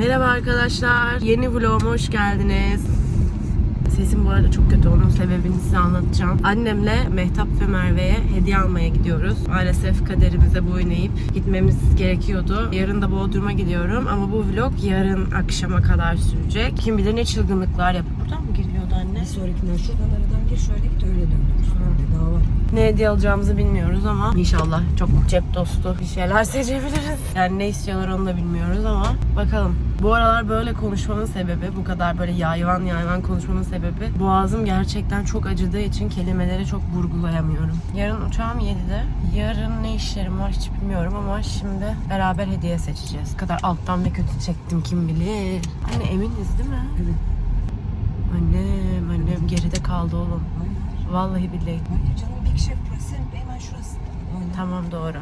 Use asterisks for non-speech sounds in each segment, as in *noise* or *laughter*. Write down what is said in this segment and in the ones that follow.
Merhaba arkadaşlar. Yeni vloguma hoş geldiniz. Sesim bu arada çok kötü. Onun sebebini size anlatacağım. Annemle Mehtap ve Merve'ye hediye almaya gidiyoruz. Maalesef kaderimize boyun eğip gitmemiz gerekiyordu. Yarın da Bodrum'a gidiyorum ama bu vlog yarın akşama kadar sürecek. Kim bilir ne çılgınlıklar yapıp buradan mı giriliyordu anne? Bir sonrakinden şuradan aradan gir şöyle git öyle. Öyle daha var. Ne hediye alacağımızı bilmiyoruz ama inşallah çok cep dostu bir şeyler *laughs* seçebiliriz. Yani ne istiyorlar onu da bilmiyoruz ama bakalım. Bu aralar böyle konuşmanın sebebi, bu kadar böyle yayvan yayvan konuşmanın sebebi boğazım gerçekten çok acıdığı için kelimeleri çok vurgulayamıyorum. Yarın uçağım 7'de. Yarın ne işlerim var hiç bilmiyorum ama şimdi beraber hediye seçeceğiz. Ne kadar alttan ve kötü çektim kim bilir. Anne eminiz değil mi? Evet. Annem, annem geride kaldı oğlum. Vallahi billahi. Hayır canım Chef burası. Hemen şurası. Tamam doğru.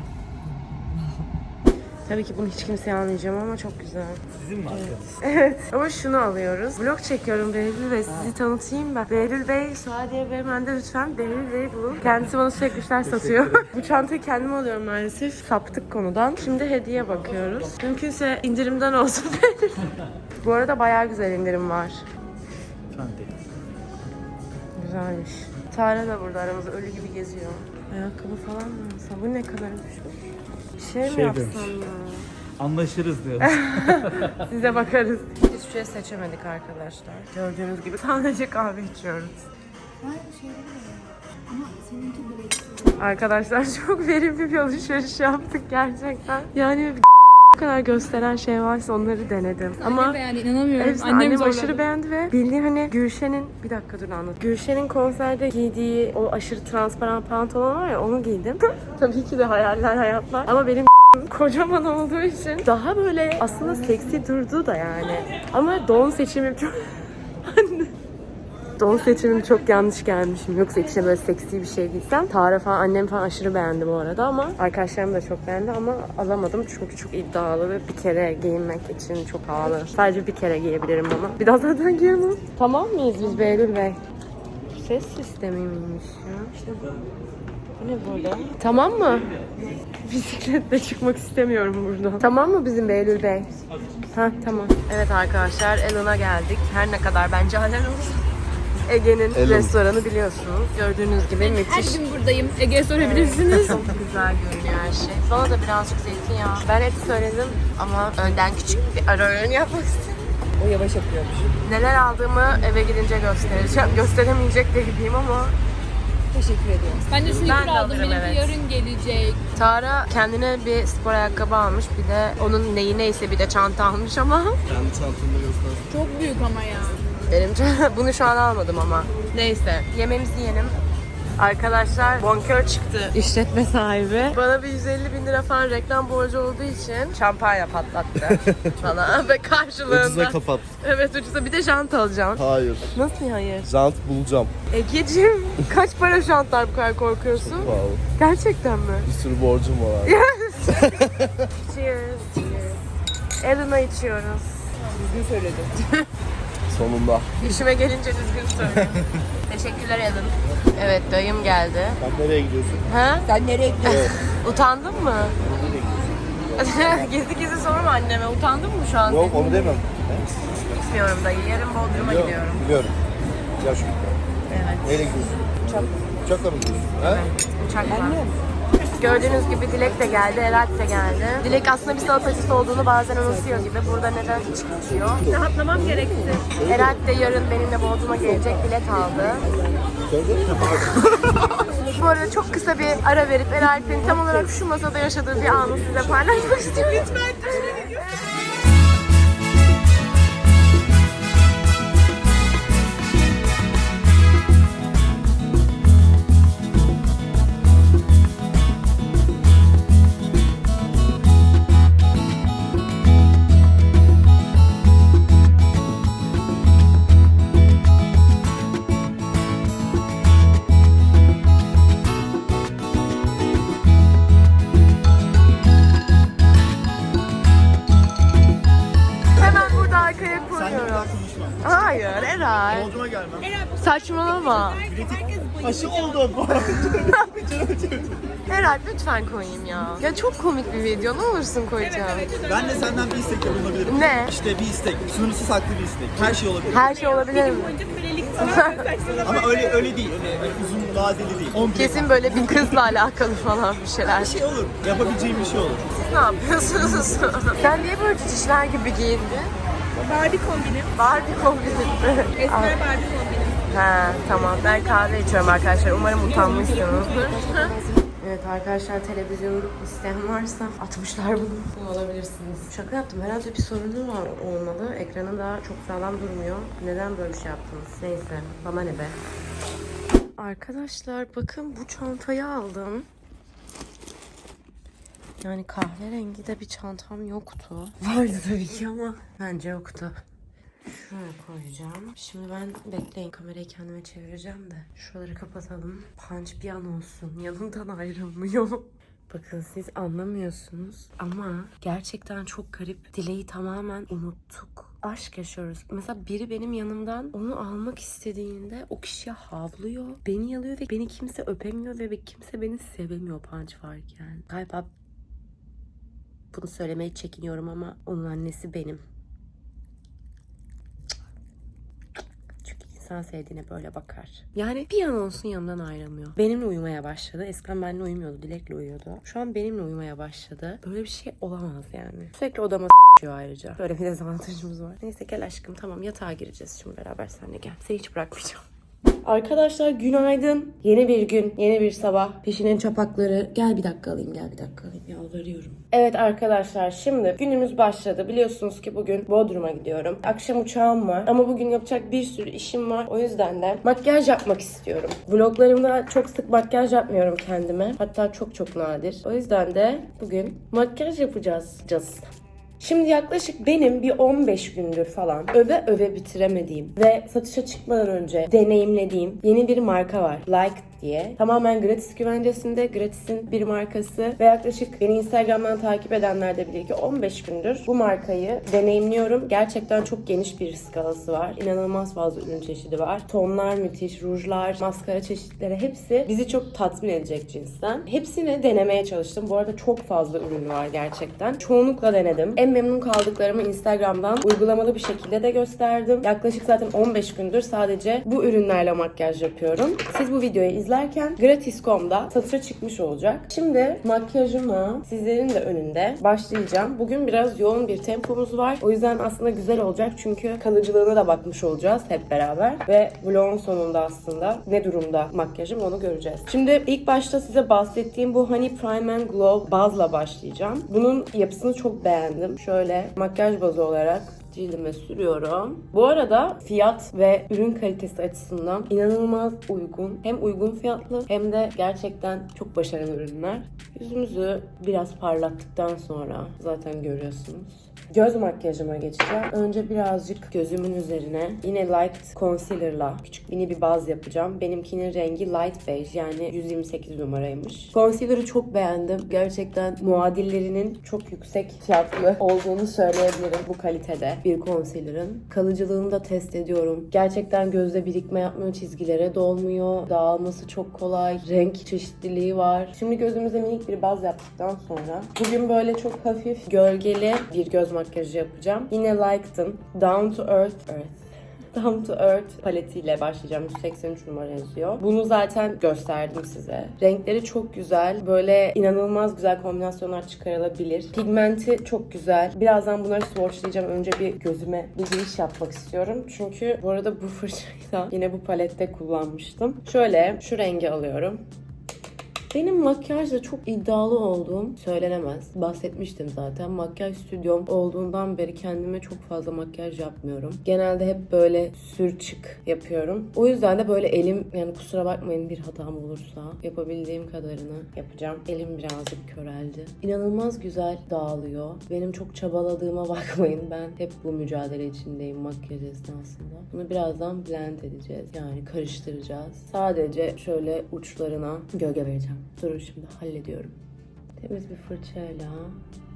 Tabii ki bunu hiç kimseye almayacağım ama çok güzel. Sizin mi arkanız? Evet ama şunu alıyoruz. Vlog çekiyorum Behlül Bey. Sizi tanıtayım ben. Behlül Bey, Suadiye Bey, ben de lütfen Behlül Bey'i bulun. Kendisi bana sürekli işler satıyor. *laughs* Bu çantayı kendim alıyorum maalesef. Saptık konudan. Şimdi hediye bakıyoruz. Mümkünse indirimden olsun *laughs* Behlül. Bu arada bayağı güzel indirim var. Efendim. Güzelmiş. Tara da burada aramızda ölü gibi geziyor. Ayakkabı falan mı alsam? Bu ne kadar düşmüş? Şey mi Şey yapsam demiş. ya? Anlaşırız diyor. *laughs* Size bakarız. Hiçbir şey seçemedik arkadaşlar. Gördüğünüz gibi sadece kahve içiyoruz. Arkadaşlar *laughs* çok verimli bir alışveriş yaptık gerçekten. Yani bir kadar gösteren şey varsa onları denedim. Ama beğendi inanamıyorum. Hepsini Annem, annem, zorladı. aşırı beğendi ve bildiğin hani Gülşen'in bir dakika dur anlat. Gülşen'in konserde giydiği o aşırı transparan pantolon var ya onu giydim. *laughs* Tabii ki de hayaller hayatlar ama benim *laughs* kocaman olduğu için daha böyle aslında seksi durdu da yani. Ama don seçimim çok. Don seçimim çok yanlış gelmişim. Yoksa içine böyle seksi bir şey giysem. Tara falan, annem falan aşırı beğendi bu arada ama arkadaşlarım da çok beğendi ama alamadım çünkü çok iddialı ve bir kere giyinmek için çok pahalı. Sadece bir kere giyebilirim onu. Bir daha zaten giyemem. Tamam mıyız biz Behlül Bey? Ses sistemi miymiş ya? İşte bu. Bu ne böyle? Tamam mı? Bisikletle çıkmak istemiyorum buradan. Tamam mı bizim Behlül Bey? Ha tamam. Evet arkadaşlar Elon'a geldik. Her ne kadar bence halen olsun. Ege'nin restoranı biliyorsunuz. Gördüğünüz gibi Her müthiş. gün buradayım. Ege'ye sorabilirsiniz. Çok güzel görünüyor her şey. Bana da birazcık zeytinyağı. Ben hep söyledim ama önden küçük bir ara öğün yapmak istedim. O yavaş yapıyormuş. Neler aldığımı eve gidince göstereceğim. Gösteremeyecek de gibiyim ama Teşekkür ediyorum. ben de sneaker Ben de aldım. alırım, Benimki evet. yarın gelecek. Tara kendine bir spor ayakkabı almış. Bir de onun neyi neyse bir de çanta almış ama Kendi çantamda göster. Çok büyük ama ya. Benim *laughs* bunu şu an almadım ama. Neyse yemeğimizi yiyelim. Arkadaşlar bonkör çıktı işletme sahibi. Bana bir 150 bin lira falan reklam borcu olduğu için şampanya patlattı *laughs* bana ve karşılığında. Ucuza kapat. Evet ucuza bir de jant alacağım. Hayır. Nasıl hayır? Jant bulacağım. Egeciğim kaç para jantlar bu kadar korkuyorsun? Wow. Gerçekten mi? Bir sürü borcum var. *laughs* Cheers. Cheers. Elena içiyoruz. Düzgün söyledim. Sonunda. İşime gelince düzgün söylüyorum. *laughs* Teşekkürler Ellen. Evet dayım geldi. Sen nereye gidiyorsun? Ha? Sen nereye gidiyorsun? Utandın mı? *laughs* gizli gizli sorma anneme. Utandın mı şu an? Yok onu demem. Gitmiyorum dayı. Yarın Bodrum'a Biliyorum. gidiyorum. Biliyorum. Gel şu Evet. Neyle gidiyorsun? Uçak. Uçakla mı gidiyorsun? He? Uçakla. Gördüğünüz gibi Dilek de geldi, Erat de geldi. Dilek aslında bir salatacısı olduğunu bazen unutuyor gibi. Burada neden çıkıyor? Rahatlamam gerekti. Erat de yarın benimle Bodrum'a gelecek bilet aldı. Bu arada çok kısa bir ara verip Erat'in tam olarak şu masada yaşadığı bir anı size paylaşmak istiyorum. Lütfen. Saçmalama. Herkes Aşı oldum. *laughs* Herhalde lütfen koyayım ya. Ya çok komik bir video. Ne olursun koyacağım. Ben de senden bir istekte bulunabilirim. Ne? İşte bir istek. Sınırsız haklı bir istek. Her şey olabilir. Her şey olabilir mi? *laughs* Ama öyle öyle değil. Öyle, öyle uzun vadeli değil. 11 Kesin böyle bir kızla alakalı falan bir şeyler. bir şey olur. Yapabileceğim bir şey olur. Siz ne yapıyorsunuz? *laughs* Sen niye böyle cicişler gibi giyindin? Barbie kombinim. Barbie kombinisi. Esmer Barbie kombinim. Ha tamam ben kahve içiyorum arkadaşlar. Umarım utanmışsınızdır. Evet arkadaşlar televizyon isteyen varsa 60'lar bunu bunu alabilirsiniz. Şaka yaptım. Herhalde bir sorunu var olmalı. Ekranı da çok sağlam durmuyor. Neden böyle bir şey yaptınız? Neyse. Bana ne be. Arkadaşlar bakın bu çantayı aldım. Yani kahverengi de bir çantam yoktu. Vardı tabii ki ama bence yoktu. Şuraya koyacağım. Şimdi ben bekleyin kamerayı kendime çevireceğim de. Şuraları kapatalım. Punch bir an olsun. Yanımdan ayrılmıyor. *laughs* Bakın siz anlamıyorsunuz ama gerçekten çok garip. Dileği tamamen unuttuk. Aşk yaşıyoruz. Mesela biri benim yanımdan onu almak istediğinde o kişiye havlıyor. Beni yalıyor ve beni kimse öpemiyor ve kimse beni sevemiyor punch varken. Galiba bunu söylemeye çekiniyorum ama onun annesi benim. Çünkü insan sevdiğine böyle bakar. Yani bir an olsun yanımdan ayrılmıyor. Benimle uyumaya başladı. Eskiden benimle uyumuyordu. Dilek'le uyuyordu. Şu an benimle uyumaya başladı. Böyle bir şey olamaz yani. Sürekli odama s***yor ayrıca. Böyle bir dezavantajımız var. Neyse gel aşkım tamam yatağa gireceğiz şimdi beraber seninle gel. Seni hiç bırakmayacağım. Arkadaşlar günaydın. Yeni bir gün, yeni bir sabah. Peşinin çapakları. Gel bir dakika alayım, gel bir dakika alayım. Yalvarıyorum. Evet arkadaşlar şimdi günümüz başladı. Biliyorsunuz ki bugün Bodrum'a gidiyorum. Akşam uçağım var ama bugün yapacak bir sürü işim var. O yüzden de makyaj yapmak istiyorum. Vloglarımda çok sık makyaj yapmıyorum kendime. Hatta çok çok nadir. O yüzden de bugün makyaj yapacağız. Just. Şimdi yaklaşık benim bir 15 gündür falan öve öve bitiremediğim ve satışa çıkmadan önce deneyimlediğim yeni bir marka var. Like diye. Tamamen gratis güvencesinde. Gratis'in bir markası ve yaklaşık beni Instagram'dan takip edenler de bilir ki 15 gündür bu markayı deneyimliyorum. Gerçekten çok geniş bir skalası var. İnanılmaz fazla ürün çeşidi var. Tonlar müthiş, rujlar, maskara çeşitleri hepsi bizi çok tatmin edecek cinsten. Hepsini denemeye çalıştım. Bu arada çok fazla ürün var gerçekten. Çoğunlukla denedim. En memnun kaldıklarımı Instagram'dan uygulamalı bir şekilde de gösterdim. Yaklaşık zaten 15 gündür sadece bu ürünlerle makyaj yapıyorum. Siz bu videoyu izlerken Gratis.com'da satışa çıkmış olacak. Şimdi makyajıma sizlerin de önünde başlayacağım. Bugün biraz yoğun bir tempomuz var. O yüzden aslında güzel olacak çünkü kalıcılığına da bakmış olacağız hep beraber. Ve vlogun sonunda aslında ne durumda makyajım onu göreceğiz. Şimdi ilk başta size bahsettiğim bu Honey Prime and Glow bazla başlayacağım. Bunun yapısını çok beğendim. Şöyle makyaj bazı olarak cildime sürüyorum. Bu arada fiyat ve ürün kalitesi açısından inanılmaz uygun. Hem uygun fiyatlı hem de gerçekten çok başarılı ürünler. Yüzümüzü biraz parlattıktan sonra zaten görüyorsunuz. Göz makyajıma geçeceğim. Önce birazcık gözümün üzerine yine light concealer'la küçük mini bir baz yapacağım. Benimkinin rengi light beige yani 128 numaraymış. Concealer'ı çok beğendim. Gerçekten muadillerinin çok yüksek fiyatlı olduğunu söyleyebilirim bu kalitede bir concealer'ın. Kalıcılığını da test ediyorum. Gerçekten gözde birikme yapmıyor, çizgilere dolmuyor. Dağılması çok kolay. Renk çeşitliliği var. Şimdi gözümüze minik bir baz yaptıktan sonra bugün böyle çok hafif gölgeli bir göz makyajı yapacağım. Yine Like'ın Down to Earth Earth *laughs* Down to Earth paletiyle başlayacağım. 183 numara yazıyor. Bunu zaten gösterdim size. Renkleri çok güzel. Böyle inanılmaz güzel kombinasyonlar çıkarılabilir. Pigmenti çok güzel. Birazdan bunları swatchlayacağım. Önce bir gözüme bir giriş yapmak istiyorum. Çünkü bu arada bu *laughs* fırçayı da yine bu palette kullanmıştım. Şöyle şu rengi alıyorum. Benim makyajda çok iddialı olduğum söylenemez. Bahsetmiştim zaten. Makyaj stüdyom olduğundan beri kendime çok fazla makyaj yapmıyorum. Genelde hep böyle sür çık yapıyorum. O yüzden de böyle elim yani kusura bakmayın bir hatam olursa yapabildiğim kadarını yapacağım. Elim birazcık köreldi. İnanılmaz güzel dağılıyor. Benim çok çabaladığıma *laughs* bakmayın. Ben hep bu mücadele içindeyim makyaj esnasında. Bunu birazdan blend edeceğiz. Yani karıştıracağız. Sadece şöyle uçlarına gölge vereceğim. Durun şimdi hallediyorum. Temiz bir fırçayla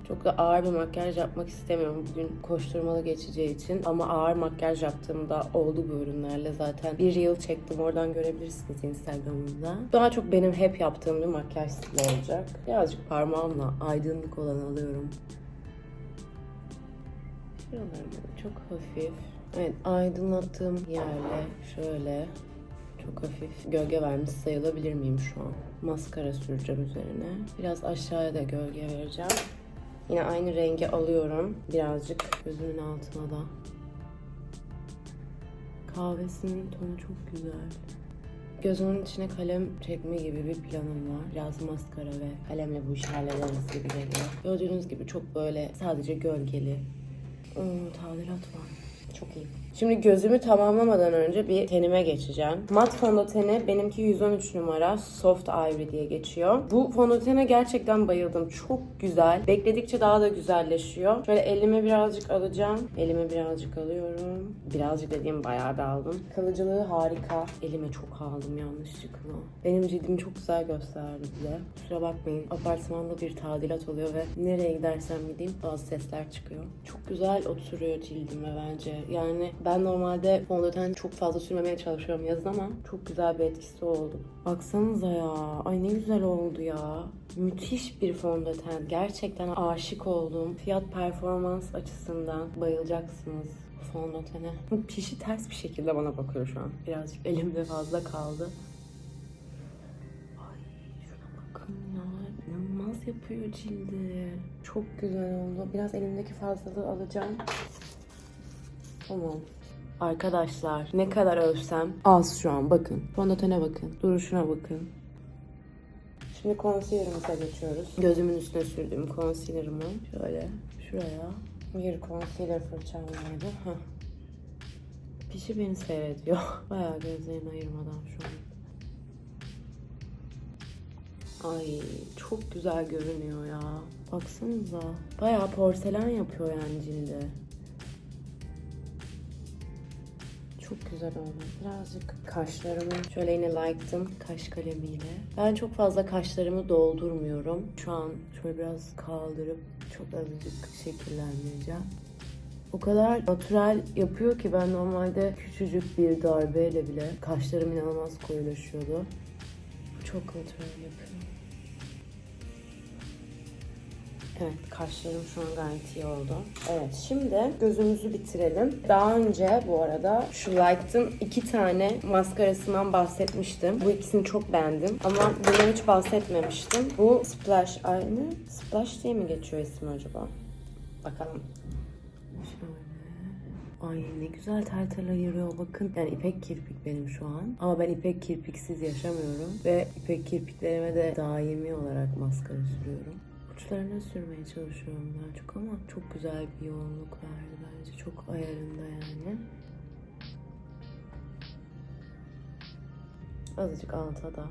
Çok da ağır bir makyaj yapmak istemiyorum bugün koşturmalı geçeceği için. Ama ağır makyaj yaptığımda oldu bu ürünlerle zaten. Bir reel çektim oradan görebilirsiniz Instagram'da. Daha çok benim hep yaptığım bir makyaj stili olacak. Birazcık parmağımla aydınlık olanı alıyorum. Şuralarına çok hafif. Evet aydınlattığım yerle şöyle çok hafif gölge vermiş sayılabilir miyim şu an? Maskara süreceğim üzerine. Biraz aşağıya da gölge vereceğim. Yine aynı rengi alıyorum. Birazcık gözümün altına da. Kahvesinin tonu çok güzel. Gözümün içine kalem çekme gibi bir planım var. Biraz maskara ve kalemle bu işi hallederiz gibi geliyor. Gördüğünüz gibi çok böyle sadece gölgeli. Hmm, tadilat var. Çok iyi. Şimdi gözümü tamamlamadan önce bir tenime geçeceğim. Mat fondöteni benimki 113 numara Soft Ivory diye geçiyor. Bu fondötene gerçekten bayıldım. Çok güzel. Bekledikçe daha da güzelleşiyor. Şöyle elime birazcık alacağım. Elime birazcık alıyorum. Birazcık dediğim bayağı da aldım. Kalıcılığı harika. Elime çok aldım yanlışlıkla. Benim cildimi çok güzel gösterdi bize. Kusura bakmayın. Apartmanda bir tadilat oluyor ve nereye gidersem gideyim bazı sesler çıkıyor. Çok güzel oturuyor cildime bence. Yani ben normalde fondöten çok fazla sürmemeye çalışıyorum yazın ama çok güzel bir etkisi oldu. Baksanıza ya. Ay ne güzel oldu ya. Müthiş bir fondöten. Gerçekten aşık oldum. Fiyat performans açısından bayılacaksınız fondötene. Bu Pişi ters bir şekilde bana bakıyor şu an. Birazcık elimde fazla kaldı. Ay şuna bakın ya. İnanılmaz yapıyor cildi. Çok güzel oldu. Biraz elimdeki fazlalığı alacağım. Tamam. Arkadaşlar ne kadar övsem az şu an bakın. Fondötene bakın. Duruşuna bakın. Şimdi concealer'ımıza geçiyoruz. Gözümün üstüne sürdüğüm concealer'ımı şöyle şuraya bir concealer fırçam vardı. Heh. Pişi beni seyrediyor. *laughs* Bayağı gözlerini ayırmadan şu an. Ay çok güzel görünüyor ya. Baksanıza. Bayağı porselen yapıyor yani cilde. Çok güzel oldu. Birazcık kaşlarımı şöyle yine like'tım kaş kalemiyle. Ben çok fazla kaşlarımı doldurmuyorum. Şu an şöyle biraz kaldırıp çok azıcık şekillendireceğim. O kadar natural yapıyor ki ben normalde küçücük bir darbeyle bile kaşlarım inanılmaz koyulaşıyordu. Çok natural yapıyor. Evet, kaşlarım şu an gayet iyi oldu. Evet, şimdi gözümüzü bitirelim. Daha önce bu arada şu Light'ın iki tane maskarasından bahsetmiştim. Bu ikisini çok beğendim. Ama bundan hiç bahsetmemiştim. Bu Splash, ay ne? Splash diye mi geçiyor ismi acaba? Bakalım. Şöyle. Ay ne güzel tel ayırıyor bakın. Yani ipek kirpik benim şu an. Ama ben ipek kirpiksiz yaşamıyorum. Ve ipek kirpiklerime de daimi olarak maskara sürüyorum. Uçlarına sürmeye çalışıyorum daha çok ama çok güzel bir yoğunluk verdi bence. Çok ayarında yani. Azıcık alta da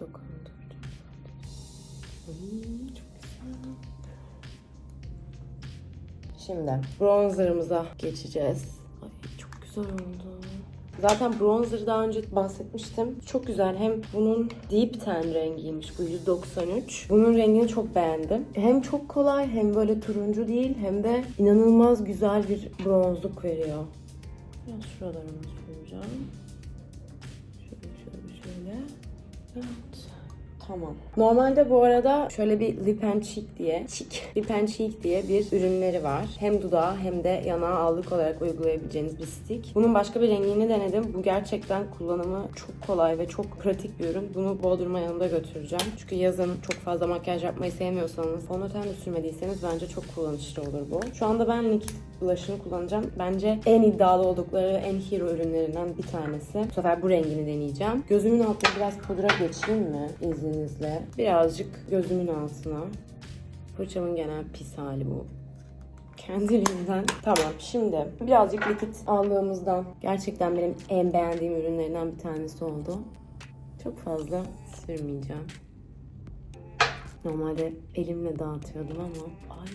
dokunduracağım. Çok güzel. Şimdi bronzerımıza geçeceğiz. Ay çok güzel oldu. Zaten bronzer daha önce bahsetmiştim. Çok güzel. Hem bunun deep ten rengiymiş bu 193. Bunun rengini çok beğendim. Hem çok kolay hem böyle turuncu değil hem de inanılmaz güzel bir bronzluk veriyor. Biraz şuralarına süreceğim. Şöyle şöyle şöyle. Tamam. Normalde bu arada şöyle bir lip and cheek diye, cheek, *laughs* lip and cheek diye bir ürünleri var. Hem dudağa hem de yanağa allık olarak uygulayabileceğiniz bir stick. Bunun başka bir rengini denedim. Bu gerçekten kullanımı çok kolay ve çok pratik bir ürün. Bunu Bodrum'a yanımda götüreceğim. Çünkü yazın çok fazla makyaj yapmayı sevmiyorsanız, fondöten de sürmediyseniz bence çok kullanışlı olur bu. Şu anda ben Liquid blush'ını kullanacağım. Bence en iddialı oldukları, en hero ürünlerinden bir tanesi. Bu sefer bu rengini deneyeceğim. Gözümün altına biraz pudra geçeyim mi izninizle? Birazcık gözümün altına. Fırçamın genel pis hali bu. Kendiliğinden. Tamam şimdi birazcık likit aldığımızdan gerçekten benim en beğendiğim ürünlerinden bir tanesi oldu. Çok fazla sürmeyeceğim. Normalde elimle dağıtıyordum ama ay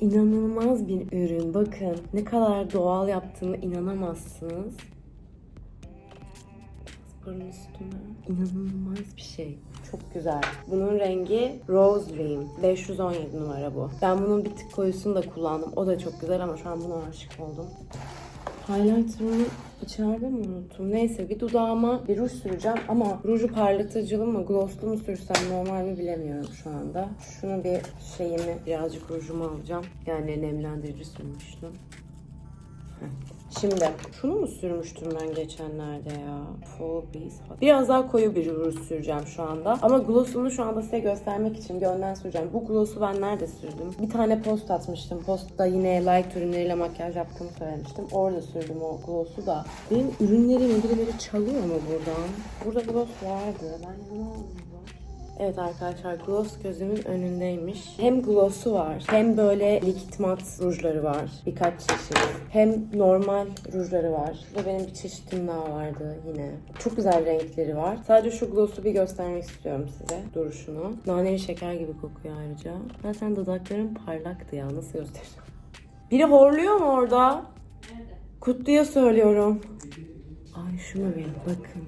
İnanılmaz bir ürün. Bakın ne kadar doğal yaptığını inanamazsınız. Burun üstüne. İnanılmaz bir şey. Çok güzel. Bunun rengi Rose Dream. 517 numara bu. Ben bunun bir tık koyusunu da kullandım. O da çok güzel ama şu an buna aşık oldum. Highlighter'ımı içeride mi unuttum? Neyse bir dudağıma bir ruj süreceğim ama ruju parlatıcılı mı glosslu mu sürsem normal mi bilemiyorum şu anda. Şunu bir şeyimi birazcık rujumu alacağım. Yani nemlendirici sürmüştüm. Heh. Şimdi şunu mu sürmüştüm ben geçenlerde ya? Hot. Biraz daha koyu bir ruj süreceğim şu anda. Ama gloss'unu şu anda size göstermek için bir önden süreceğim. Bu gloss'u ben nerede sürdüm? Bir tane post atmıştım. Postta yine light ürünleriyle makyaj yaptığımı söylemiştim. Orada sürdüm o gloss'u da. Benim ürünlerimi birileri çalıyor mu buradan? Burada gloss vardı. Ben oldu? Evet arkadaşlar gloss gözümün önündeymiş. Hem gloss'u var hem böyle likit mat rujları var. Birkaç çeşit. Hem normal rujları var. Burada benim bir çeşitim daha vardı yine. Çok güzel renkleri var. Sadece şu gloss'u bir göstermek istiyorum size. Duruşunu. Naneli şeker gibi kokuyor ayrıca. Zaten dudaklarım parlaktı ya. Nasıl göstereceğim? Biri horluyor mu orada? Kutluya söylüyorum. Ay şuna bir bakın.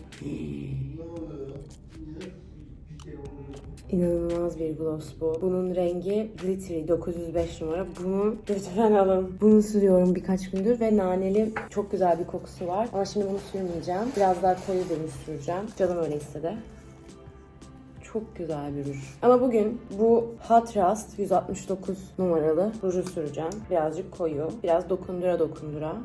İnanılmaz bir gloss bu. Bunun rengi Glittery 905 numara. Bunu lütfen alın. Bunu sürüyorum birkaç gündür ve naneli çok güzel bir kokusu var. Ama şimdi bunu sürmeyeceğim. Biraz daha koyu bir süreceğim. Canım öyle istedi. Çok güzel bir ruj. Ama bugün bu Hot Rust 169 numaralı ruju süreceğim. Birazcık koyu. Biraz dokundura dokundura.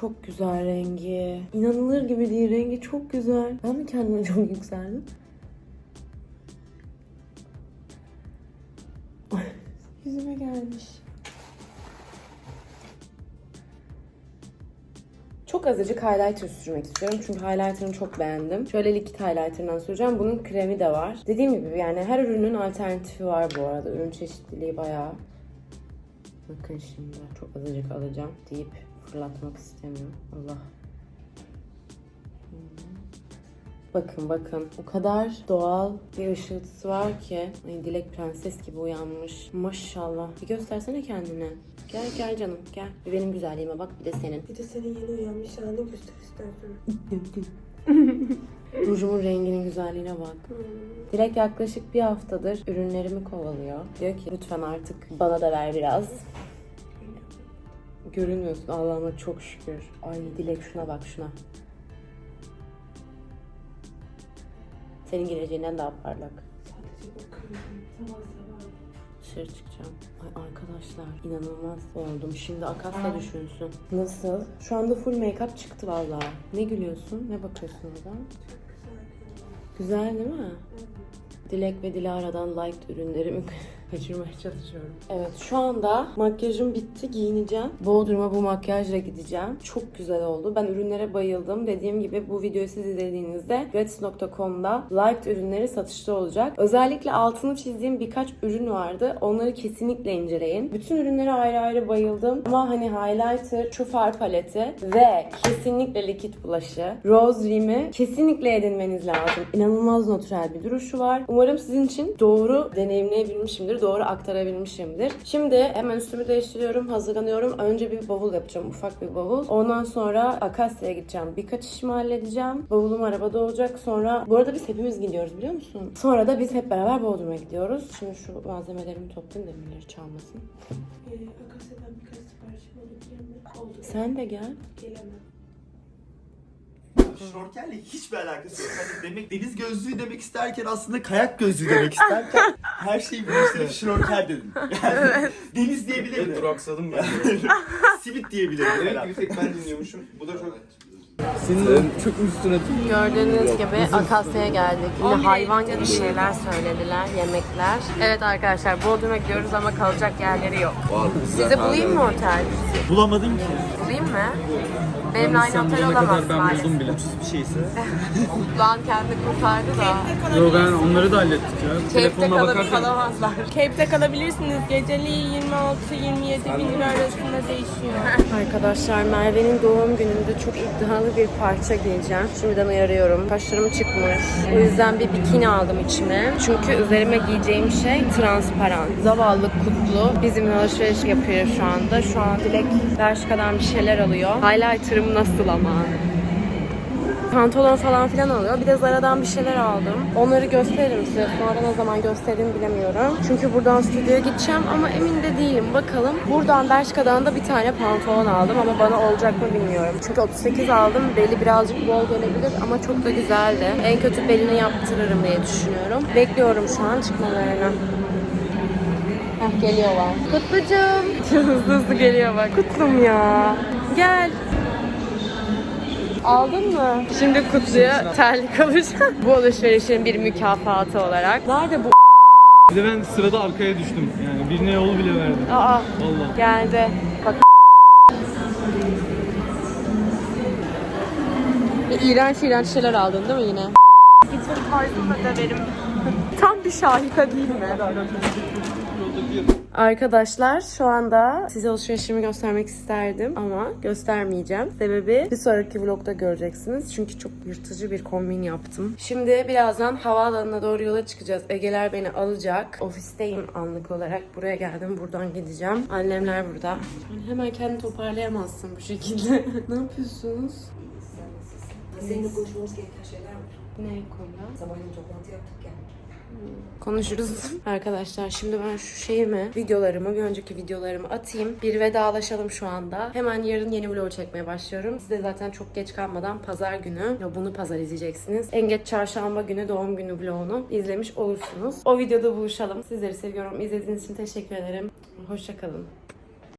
Çok güzel rengi. İnanılır gibi değil. Rengi çok güzel. Ben mi kendime *laughs* çok yükseldim? *laughs* Yüzüme gelmiş. Çok azıcık highlighter sürmek istiyorum. Çünkü highlighter'ını çok beğendim. Şöyle likit highlighter'dan süreceğim. Bunun kremi de var. Dediğim gibi yani her ürünün alternatifi var bu arada. Ürün çeşitliliği bayağı. Bakın şimdi çok azıcık alacağım deyip fırlatmak istemiyorum. Allah. Bakın bakın o kadar doğal bir ışıltısı var ki. Ay Dilek prenses gibi uyanmış. Maşallah. Bir göstersene kendine. Gel gel canım gel. Bir benim güzelliğime bak bir de senin. Bir de senin yeni uyanmış halini göster istersen. *laughs* Rujumun renginin güzelliğine bak. Dilek yaklaşık bir haftadır ürünlerimi kovalıyor. Diyor ki lütfen artık bana da ver biraz. Görünmüyorsun Allah'ıma çok şükür. Ay Dilek şuna bak şuna. Senin geleceğinden daha parlak. Dışarı çıkacağım. Ay arkadaşlar inanılmaz oldum. Şimdi Akasya düşünsün. Nasıl? Şu anda full make-up çıktı vallahi. Ne gülüyorsun? Ne bakıyorsun oradan? Güzel değil mi? Dilek ve Dilara'dan light ürünlerimi *laughs* kaçırmaya çalışıyorum. Evet şu anda makyajım bitti giyineceğim. Bodrum'a bu makyajla gideceğim. Çok güzel oldu. Ben ürünlere bayıldım. Dediğim gibi bu videoyu siz izlediğinizde Reds.com'da light ürünleri satışta olacak. Özellikle altını çizdiğim birkaç ürün vardı. Onları kesinlikle inceleyin. Bütün ürünlere ayrı ayrı bayıldım. Ama hani highlighter, şu paleti ve kesinlikle likit bulaşı. Rose Dream'i kesinlikle edinmeniz lazım. İnanılmaz natürel bir duruşu var. Umarım sizin için doğru deneyimleyebilmişimdir, doğru aktarabilmişimdir. Şimdi hemen üstümü değiştiriyorum, hazırlanıyorum. Önce bir bavul yapacağım, ufak bir bavul. Ondan sonra Akasya'ya gideceğim. Birkaç işimi halledeceğim. Bavulum arabada olacak. Sonra, bu arada biz hepimiz gidiyoruz biliyor musun? Sonra da biz hep beraber Bodrum'a gidiyoruz. Şimdi şu malzemelerimi toplayayım da birileri çalmasın. Ee, Akasya'dan birkaç? Oldu. Sen de gel. Gelemem. Şnorkelle hiçbir alakası yok. Hani demek deniz gözlüğü demek isterken aslında kayak gözlüğü demek isterken *laughs* her şeyi birleştirip şnorkel dedim. *laughs* Yani deniz diyebilirim. Duraksadım ben. *laughs* Simit diyebilirim. Demek ki bir tek ben dinliyormuşum. Bu da çok... Senin çok üstüne Gördüğünüz gibi Akasya'ya geldik. Yine hayvan gibi şeyler söylediler, yemekler. Evet arkadaşlar Bodrum'a gidiyoruz ama kalacak yerleri yok. Size bulayım mı otel? Bulamadım ki. Bulayım mı? Benimle aynı otel olamaz maalesef. bile. bir şeyse. *laughs* Ulan kendi kurtardı da. Yo ben onları da hallettik ya. Keyifte kalıp kalamazlar. Cape'de kalabilirsiniz. Geceliği 26-27 bin lira arasında değişiyor. *laughs* Arkadaşlar Merve'nin doğum gününde çok iddialı bir parça giyeceğim. Şimdiden uyarıyorum. Kaşlarım çıkmış. O yüzden bir bikini aldım içime. Çünkü üzerime giyeceğim şey transparan. Zavallı kutlu. Bizimle alışveriş yapıyor şu anda. Şu an Dilek Bershka'dan bir şeyler alıyor. Highlighter'ım nasıl ama? Pantolon falan filan alıyor. Bir de Zara'dan bir şeyler aldım. Onları gösteririm size. Sonra ne zaman gösteririm bilemiyorum. Çünkü buradan stüdyoya gideceğim ama emin de değilim. Bakalım. Buradan Bershka'dan da bir tane pantolon aldım ama bana olacak mı bilmiyorum. Çünkü 38 aldım. Beli birazcık bol gelebilir ama çok da güzeldi. En kötü belini yaptırırım diye düşünüyorum. Bekliyorum şu an çıkmalarını. Heh geliyorlar. Kutlucuğum. *laughs* hızlı hızlı geliyor bak. Kutlum ya. Gel. Aldın mı? Şimdi Kutlu'ya terlik alacağım. bu alışverişin bir mükafatı olarak. Nerede bu? Bir de ben sırada arkaya düştüm. Yani birine yol bile verdim. Aa Vallahi. geldi. Bak. İğrenç iğrenç şeyler aldın değil mi yine? Gitme tarzımla döverim. Tam bir şahika değil mi? Arkadaşlar şu anda size alışverişimi göstermek isterdim ama göstermeyeceğim. Sebebi bir sonraki vlogda göreceksiniz. Çünkü çok yırtıcı bir kombin yaptım. Şimdi birazdan havaalanına doğru yola çıkacağız. Egeler beni alacak. Ofisteyim anlık olarak. Buraya geldim. Buradan gideceğim. Annemler burada. Yani hemen kendini toparlayamazsın bu şekilde. *laughs* ne yapıyorsunuz? Seninle konuşmamız gereken şeyler var. Ne konuda? Sabahleyin toplantı yaptık ya. Konuşuruz. *laughs* Arkadaşlar şimdi ben şu şeyimi, videolarımı, bir önceki videolarımı atayım. Bir vedalaşalım şu anda. Hemen yarın yeni vlog çekmeye başlıyorum. Siz de zaten çok geç kalmadan pazar günü, ya bunu pazar izleyeceksiniz. En geç çarşamba günü doğum günü vlogunu izlemiş olursunuz. O videoda buluşalım. Sizleri seviyorum. İzlediğiniz için teşekkür ederim. Hoşçakalın.